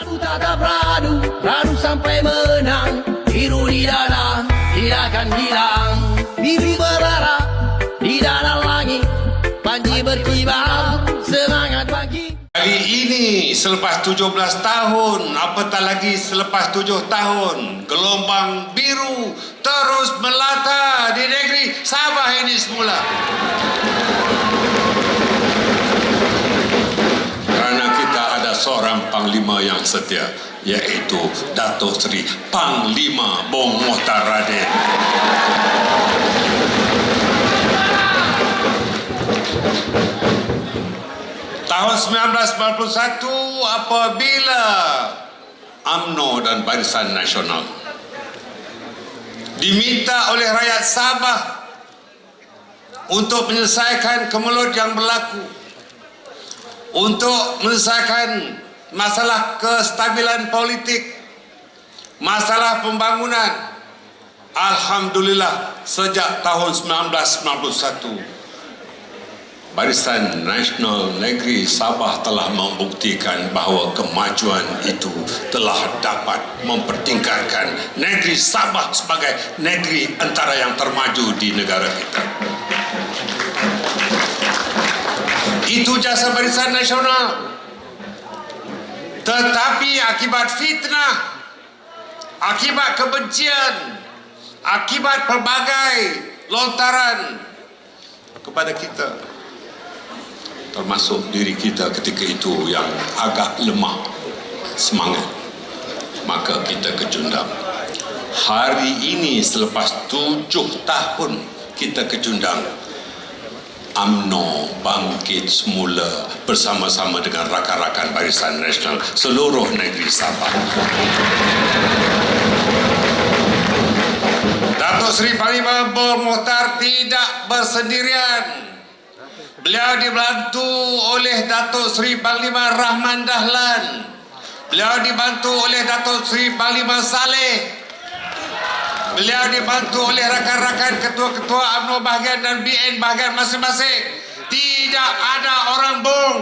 Radu tatap radu, radu sampai menang. Biru di dada, tidak akan hilang. Biru berdarah, di dalam langit Panji berkibar, semangat bagi Hari ini selepas 17 tahun, apatah lagi selepas 7 tahun, gelombang biru terus melata di negeri Sabah ini semula. Seorang panglima yang setia, iaitu Dato' Seri Panglima Bong Mohtar Raden. Tahun 1991 apabila AMNO dan Barisan Nasional diminta oleh rakyat Sabah untuk menyelesaikan kemelut yang berlaku untuk menyelesaikan masalah kestabilan politik masalah pembangunan Alhamdulillah sejak tahun 1991 Barisan Nasional Negeri Sabah telah membuktikan bahawa kemajuan itu telah dapat mempertingkatkan negeri Sabah sebagai negeri antara yang termaju di negara kita. Itu jasa Barisan Nasional. Tetapi akibat fitnah, akibat kebencian, akibat pelbagai lontaran kepada kita, termasuk diri kita ketika itu yang agak lemah semangat maka kita kecundang hari ini selepas tujuh tahun kita kecundang UMNO bangkit semula bersama-sama dengan rakan-rakan Barisan Nasional seluruh negeri Sabah. Datuk Seri Panglima Bor Mohtar tidak bersendirian. Beliau dibantu oleh Datuk Seri Panglima Rahman Dahlan. Beliau dibantu oleh Datuk Seri Panglima Saleh. Beliau dibantu oleh rakan-rakan ketua-ketua UMNO bahagian dan BN bahagian masing-masing. Tidak ada orang bong.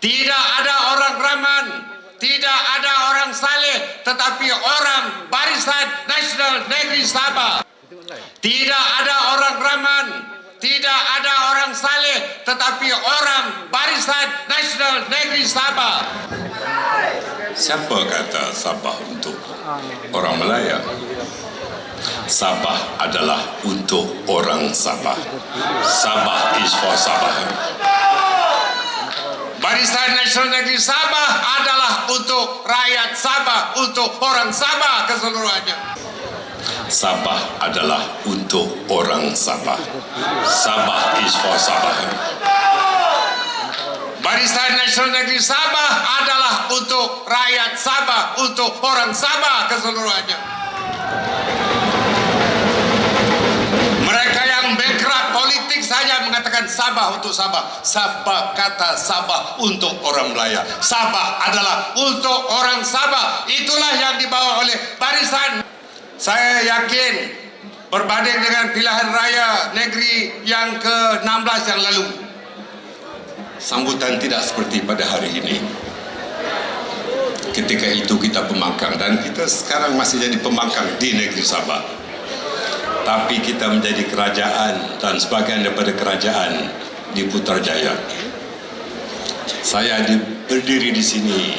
Tidak ada orang raman. Tidak ada orang saleh. Tetapi orang Barisan Nasional Negeri Sabah. Tidak ada orang raman. Tidak ada orang saleh. Tetapi orang Barisan Nasional Negeri Sabah. Siapa kata Sabah untuk orang Melaya? Sabah adalah untuk orang Sabah. Sabah is for Sabah. Barisan Nasional Negeri Sabah adalah untuk rakyat Sabah, untuk orang Sabah keseluruhannya. Sabah adalah untuk orang Sabah. Sabah is for Sabah. Barisan Nasional Negeri Sabah adalah untuk rakyat Sabah, untuk orang Sabah keseluruhannya. Mereka yang bankrupt politik saja mengatakan Sabah untuk Sabah. Sabah kata Sabah untuk orang Melaya. Sabah adalah untuk orang Sabah. Itulah yang dibawa oleh barisan. Saya yakin berbanding dengan pilihan raya negeri yang ke-16 yang lalu. Sambutan tidak seperti pada hari ini. Ketika itu kita pembangkang dan kita sekarang masih jadi pembangkang di negeri Sabah tapi kita menjadi kerajaan dan sebagian daripada kerajaan di Putrajaya. Saya di, berdiri di sini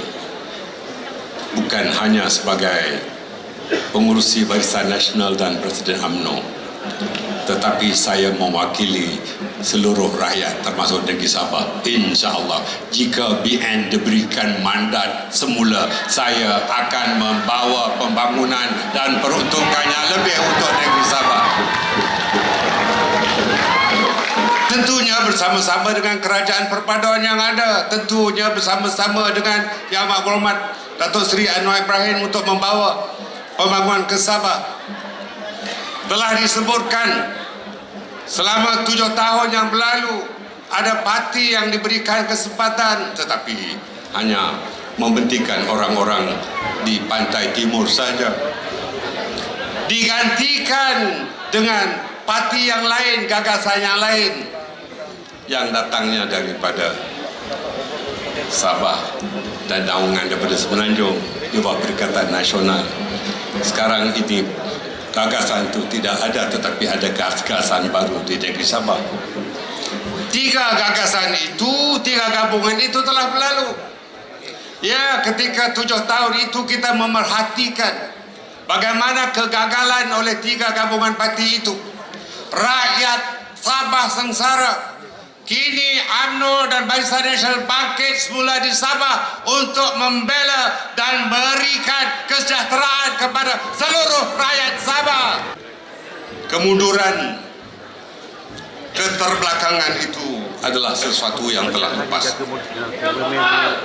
bukan hanya sebagai pengurusi Barisan Nasional dan Presiden AMNO, tetapi saya mewakili seluruh rakyat termasuk negeri Sabah. InsyaAllah jika BN diberikan mandat semula, saya akan membawa pembangunan dan peruntukannya lebih untuk negeri Sabah. Tentunya bersama-sama dengan kerajaan perpaduan yang ada. Tentunya bersama-sama dengan Yang Amat Berhormat Datuk Seri Anwar Ibrahim untuk membawa pembangunan ke Sabah. Telah disebutkan selama tujuh tahun yang berlalu ada parti yang diberikan kesempatan tetapi hanya membentikan orang-orang di pantai timur saja. Digantikan dengan parti yang lain, gagasan yang lain yang datangnya daripada Sabah dan naungan daripada Semenanjung di bawah Perikatan Nasional. Sekarang ini gagasan itu tidak ada tetapi ada gagasan baru di negeri Sabah. Tiga gagasan itu, tiga gabungan itu telah berlalu. Ya, ketika tujuh tahun itu kita memerhatikan bagaimana kegagalan oleh tiga gabungan parti itu. Rakyat Sabah sengsara. Kini UMNO dan Barisan Nasional bangkit semula di Sabah untuk membela dan berikan kesejahteraan kepada seluruh rakyat Sabah. Kemunduran keterbelakangan itu adalah sesuatu yang telah lepas.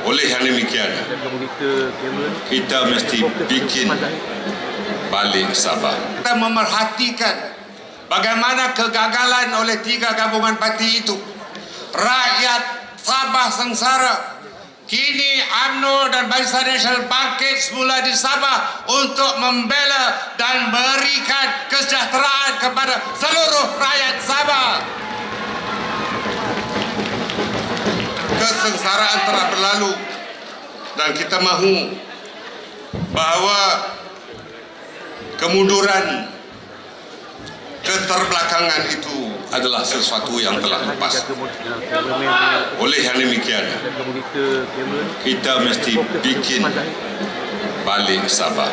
Oleh yang demikian, kita mesti bikin balik Sabah. Kita memerhatikan bagaimana kegagalan oleh tiga gabungan parti itu. Rakyat Sabah sengsara. Kini UMNO dan Barisan Nasional bangkit semula di Sabah untuk membela dan berikan kesejahteraan kepada seluruh rakyat Sabah. Kesengsaraan telah berlalu dan kita mahu bahawa kemunduran keterbelakangan itu adalah sesuatu yang telah lepas. Oleh yang demikian, kita mesti bikin balik Sabah.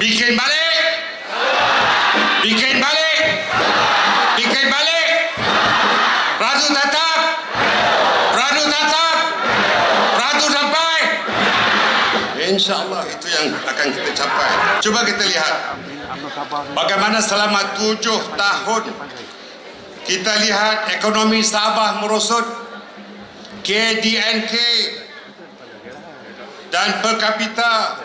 Bikin balik! Bikin balik! Bikin balik! Radu tetap! Radu tetap! Radu sampai! InsyaAllah itu yang akan kita capai. Cuba kita lihat bagaimana selama tujuh tahun kita lihat ekonomi Sabah merosot KDNK dan per kapita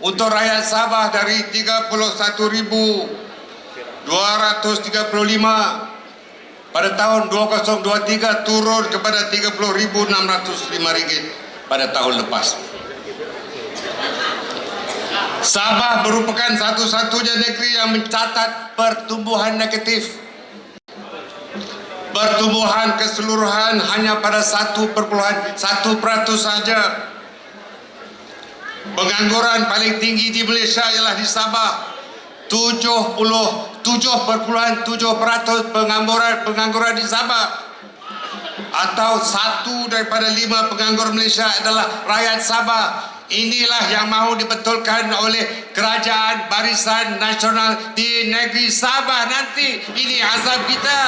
untuk rakyat Sabah dari 31,235 pada tahun 2023 turun kepada 30,605 ringgit pada tahun lepas. Sabah merupakan satu-satunya negeri yang mencatat pertumbuhan negatif. Pertumbuhan keseluruhan hanya pada 1.1 peratus saja. Pengangguran paling tinggi di Malaysia ialah di Sabah. 77.7 peratus pengangguran pengangguran di Sabah. Atau satu daripada lima penganggur Malaysia adalah rakyat Sabah. Inilah yang mahu dibetulkan oleh kerajaan barisan nasional di negeri Sabah nanti. Ini azab kita.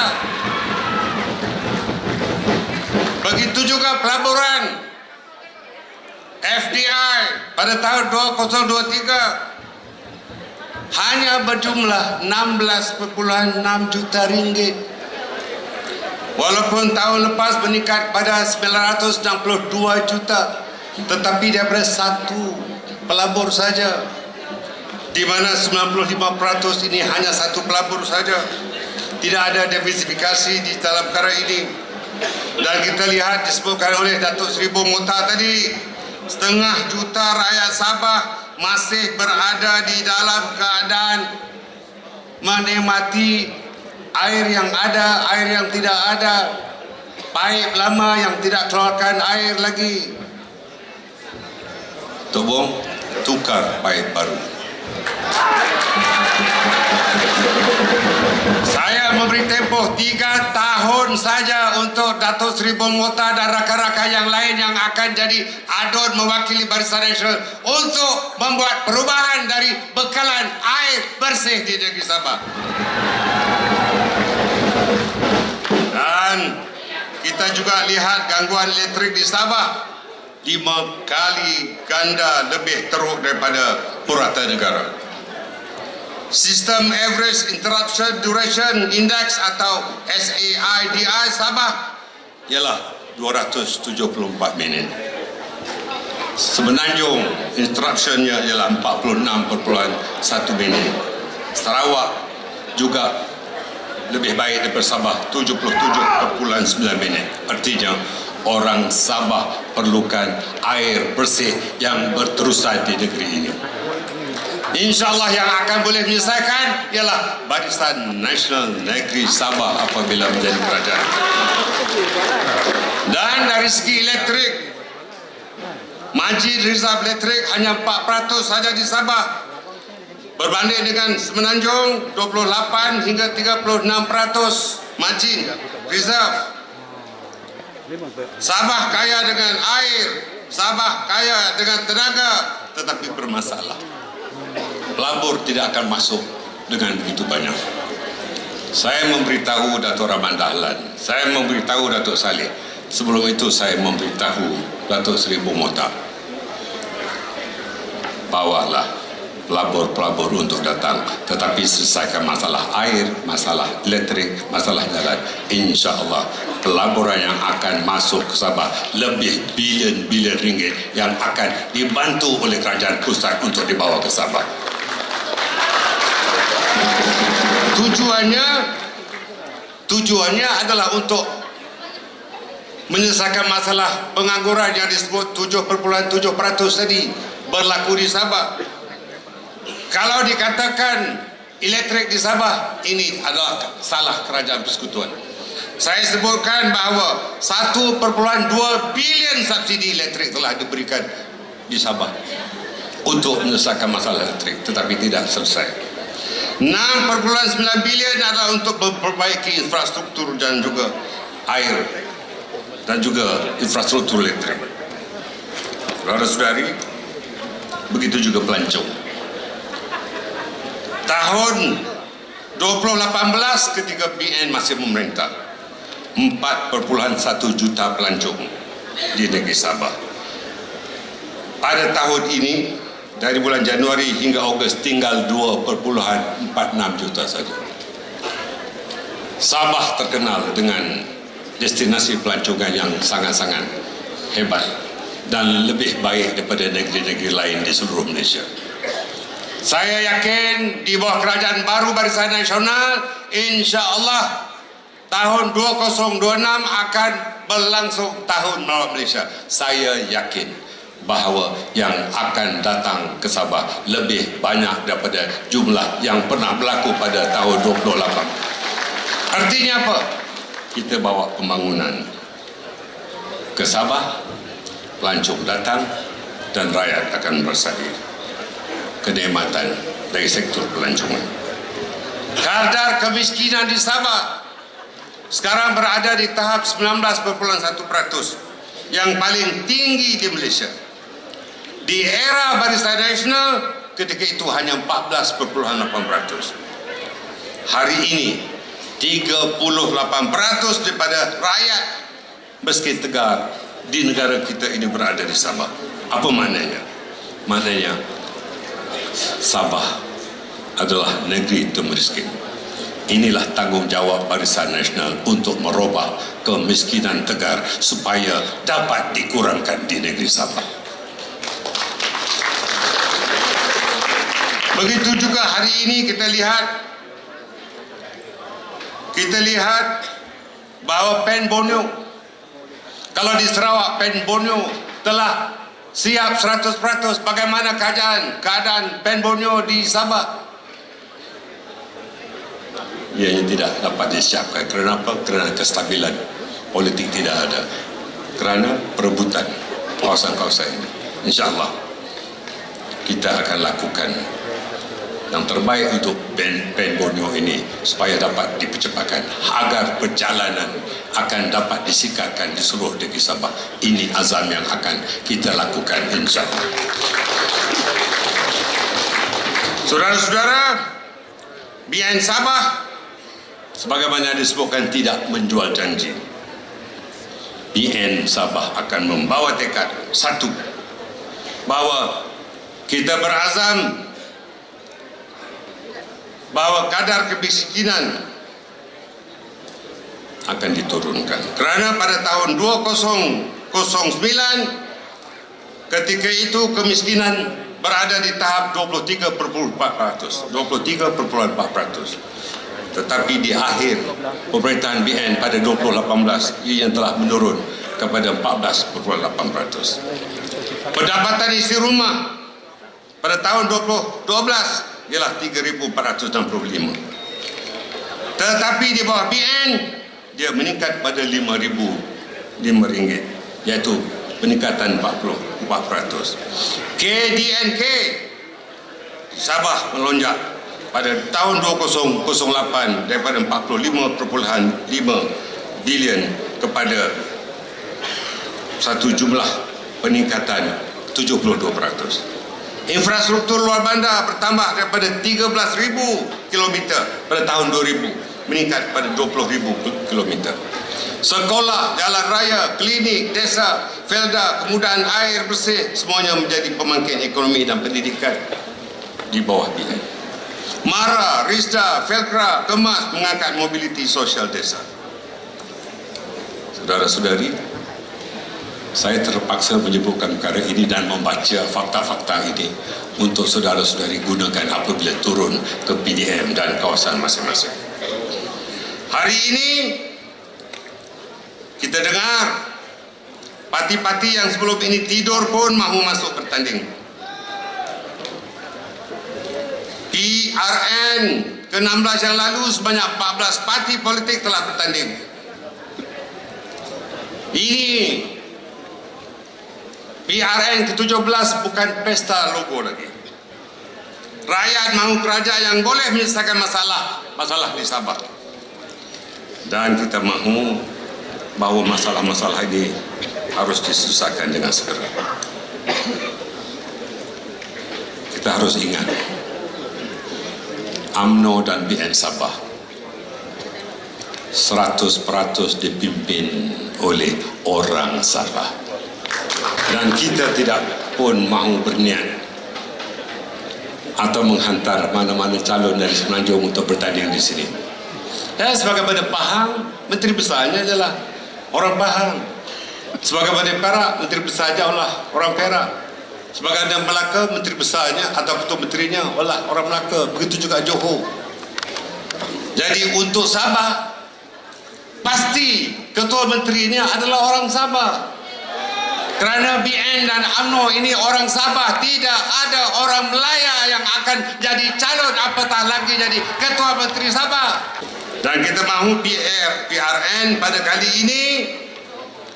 Begitu juga pelaburan FDI pada tahun 2023 hanya berjumlah 16.6 juta ringgit. Walaupun tahun lepas meningkat pada 962 juta tetapi daripada satu pelabur saja di mana 95% ini hanya satu pelabur saja tidak ada diversifikasi di dalam perkara ini. Dan kita lihat disebutkan oleh Datuk Seri Muta tadi setengah juta rakyat Sabah masih berada di dalam keadaan menikmati air yang ada, air yang tidak ada paip lama yang tidak keluarkan air lagi Tolong tukar paip baru. Saya memberi tempoh tiga tahun saja untuk Datuk Seri Bongota dan rakan-rakan yang lain yang akan jadi adun mewakili Barisan Nasional untuk membuat perubahan dari bekalan air bersih di negeri Sabah. Dan kita juga lihat gangguan elektrik di Sabah lima kali ganda lebih teruk daripada purata negara. Sistem Average Interruption Duration Index atau SAIDI Sabah ialah 274 minit. Semenanjung interruptionnya ialah 46.1 minit. Sarawak juga lebih baik daripada Sabah 77.9 minit. Artinya orang Sabah perlukan air bersih yang berterusan di negeri ini. InsyaAllah yang akan boleh menyelesaikan ialah Barisan Nasional Negeri Sabah apabila menjadi kerajaan. Dan dari segi elektrik, Majid Rizal Elektrik hanya 4% saja di Sabah. Berbanding dengan Semenanjung 28 hingga 36% Majid Reserve. Sabah kaya dengan air, Sabah kaya dengan tenaga tetapi bermasalah. Pelabur tidak akan masuk dengan begitu banyak. Saya memberitahu Datuk Rahman Dahlan, saya memberitahu Datuk Saleh. Sebelum itu saya memberitahu Datuk Seri Bumota. Bawalah pelabur-pelabur untuk datang tetapi selesaikan masalah air, masalah elektrik, masalah jalan. Insya Allah pelaburan yang akan masuk ke Sabah lebih bilion-bilion ringgit yang akan dibantu oleh kerajaan pusat untuk dibawa ke Sabah. Tujuannya tujuannya adalah untuk menyelesaikan masalah pengangguran yang disebut 7.7% tadi berlaku di Sabah. Kalau dikatakan elektrik di Sabah ini adalah salah kerajaan persekutuan. Saya sebutkan bahawa 1.2 bilion subsidi elektrik telah diberikan di Sabah untuk menyelesaikan masalah elektrik tetapi tidak selesai. 6.9 bilion adalah untuk memperbaiki infrastruktur dan juga air dan juga infrastruktur elektrik. Saudara-saudari, begitu juga pelancong. Tahun 2018 ketika BN masih memerintah, 4.1 juta pelancong di negeri Sabah. Pada tahun ini, dari bulan Januari hingga Ogos tinggal 2.46 juta saja. Sabah terkenal dengan destinasi pelancongan yang sangat-sangat hebat dan lebih baik daripada negeri-negeri lain di seluruh Malaysia. Saya yakin di bawah kerajaan baru Barisan Nasional, insya Allah tahun 2026 akan berlangsung tahun Melawan Malaysia. Saya yakin bahawa yang akan datang ke Sabah lebih banyak daripada jumlah yang pernah berlaku pada tahun 28. Artinya apa? Kita bawa pembangunan ke Sabah, pelancong datang dan rakyat akan merasakan kenikmatan dari sektor pelancongan. Kadar kemiskinan di Sabah sekarang berada di tahap 19.1% yang paling tinggi di Malaysia. Di era Barisan Nasional ketika itu hanya 14.8%. Hari ini 38% daripada rakyat meski tegar di negara kita ini berada di Sabah. Apa maknanya? Maknanya Sabah adalah negeri termiskin. Inilah tanggungjawab Barisan Nasional untuk merubah kemiskinan tegar supaya dapat dikurangkan di negeri Sabah. Begitu juga hari ini kita lihat kita lihat bahawa Pen Borneo kalau di Sarawak Pen Borneo telah siap 100% bagaimana keadaan keadaan Pen Borneo di Sabah ianya tidak dapat disiapkan kerana apa? kerana kestabilan politik tidak ada kerana perebutan kawasan-kawasan ini insyaAllah kita akan lakukan yang terbaik untuk Ben, ben Borneo ini supaya dapat dipercepatkan agar perjalanan akan dapat disikatkan di seluruh negeri Sabah. Ini azam yang akan kita lakukan insyaAllah. Saudara-saudara, BN Sabah sebagaimana disebutkan tidak menjual janji. BN Sabah akan membawa tekad satu bahawa kita berazam bahawa kadar kemiskinan akan diturunkan. Kerana pada tahun 2009 ketika itu kemiskinan berada di tahap 23.4%. 23.4%. Tetapi di akhir pemerintahan BN pada 2018 ia yang telah menurun kepada 14.8%. Pendapatan isi rumah pada tahun 2012 ialah 3,465. Tetapi di bawah BN dia meningkat pada 5,000 ringgit iaitu peningkatan 40 4%. KDNK Sabah melonjak pada tahun 2008 daripada 45.5 bilion kepada satu jumlah peningkatan 72%. Infrastruktur luar bandar bertambah daripada 13,000 km pada tahun 2000 meningkat pada 20,000 km. Sekolah, jalan raya, klinik, desa, felda, kemudahan air bersih semuanya menjadi pemangkin ekonomi dan pendidikan di bawah BN. Mara, Rizda, Felkra, Kemas mengangkat mobiliti sosial desa. Saudara-saudari, saya terpaksa menyebutkan perkara ini dan membaca fakta-fakta ini untuk saudara-saudari gunakan apabila turun ke PDM dan kawasan masing-masing. Hari ini kita dengar parti-parti yang sebelum ini tidur pun mahu masuk bertanding. PRN ke-16 yang lalu sebanyak 14 parti politik telah bertanding. Ini PRN ke-17 bukan pesta logo lagi. Rakyat mahu kerajaan yang boleh menyelesaikan masalah, masalah di Sabah. Dan kita mahu bahawa masalah-masalah ini harus diselesaikan dengan segera. Kita harus ingat AMNO dan BN Sabah 100% dipimpin oleh orang Sabah. Dan kita tidak pun mahu berniat atau menghantar mana-mana calon dari Semenanjung untuk bertanding di sini. Dan sebagaimana Pahang, Menteri Besarnya adalah orang Pahang. Sebagai Badai Perak, Menteri Besar adalah orang Perak. Sebagai Adang Melaka, Menteri Besarnya atau Ketua Menterinya adalah orang Melaka. Begitu juga Johor. Jadi untuk Sabah, pasti Ketua Menterinya adalah orang Sabah. Kerana BN dan UMNO ini orang Sabah, tidak ada orang Melaya yang akan jadi calon apatah lagi jadi Ketua Menteri Sabah. Dan kita mahu PR, PRN pada kali ini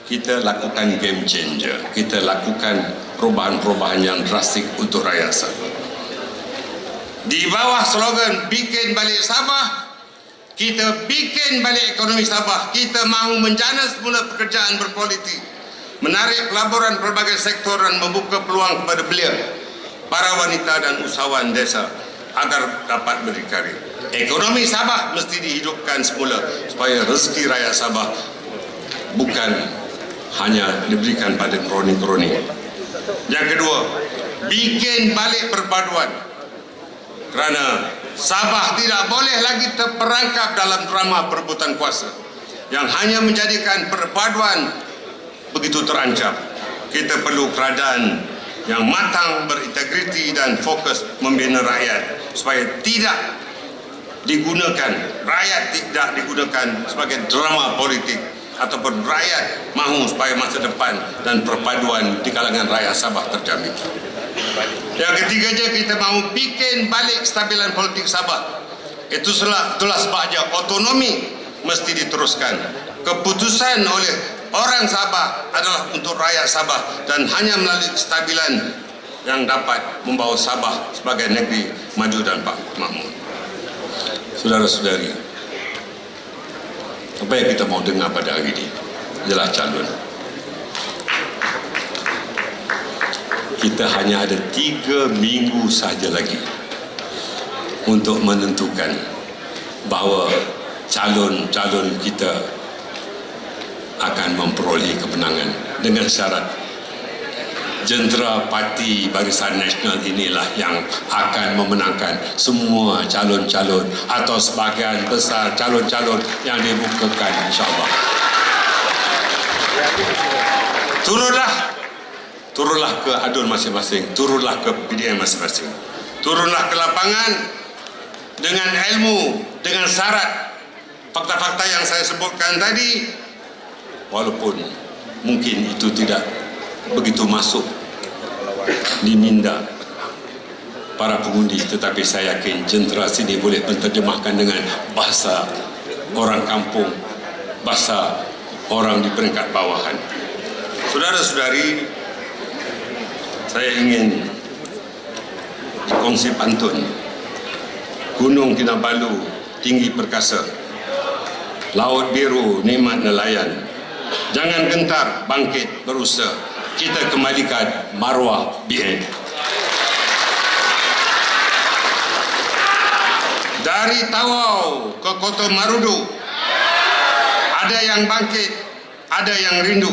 kita lakukan game changer. Kita lakukan perubahan-perubahan yang drastik untuk rakyat Sabah. Di bawah slogan bikin balik Sabah, kita bikin balik ekonomi Sabah. Kita mahu menjana semula pekerjaan berpolitik. Menarik pelaburan pelbagai sektor dan membuka peluang kepada belia, para wanita dan usahawan desa agar dapat berdikari. Ekonomi Sabah mesti dihidupkan semula supaya rezeki rakyat Sabah bukan hanya diberikan pada kroni-kroni. Yang kedua, bikin balik perpaduan. Kerana Sabah tidak boleh lagi terperangkap dalam drama perebutan kuasa yang hanya menjadikan perpaduan begitu terancam. Kita perlu kerajaan yang matang, berintegriti dan fokus membina rakyat supaya tidak digunakan rakyat tidak digunakan sebagai drama politik ataupun rakyat mahu supaya masa depan dan perpaduan di kalangan rakyat Sabah terjamin. Yang ketiganya kita mahu bikin balik kestabilan politik Sabah. Itu itulah, itulah sebabnya otonomi mesti diteruskan. Keputusan oleh orang Sabah adalah untuk rakyat Sabah dan hanya melalui kestabilan yang dapat membawa Sabah sebagai negeri maju dan makmur. Saudara-saudari, apa yang kita mau dengar pada hari ini ialah calon. Kita hanya ada tiga minggu saja lagi untuk menentukan bahawa calon-calon kita akan memperoleh kemenangan dengan syarat jentera parti Barisan Nasional inilah yang akan memenangkan semua calon-calon atau sebahagian besar calon-calon yang dibukakan insyaAllah. Turunlah, turunlah ke adun masing-masing, turunlah ke PDM masing-masing. Turunlah ke lapangan dengan ilmu, dengan syarat fakta-fakta yang saya sebutkan tadi, walaupun mungkin itu tidak begitu masuk diminda para pengundi tetapi saya yakin jentera sini boleh menterjemahkan dengan bahasa orang kampung bahasa orang di peringkat bawahan. Saudara-saudari saya ingin kongsi pantun. Gunung Kinabalu tinggi perkasa. Laut biru nikmat nelayan. Jangan gentar bangkit berusaha Kita kembalikan marwah BN Dari Tawau ke Kota Marudu. Ada yang bangkit Ada yang rindu.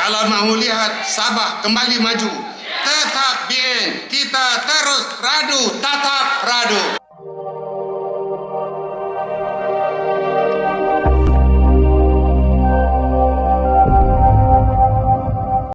Kalau mahu lihat Sabah kembali maju Tetap BN Kita terus radu Tatap radu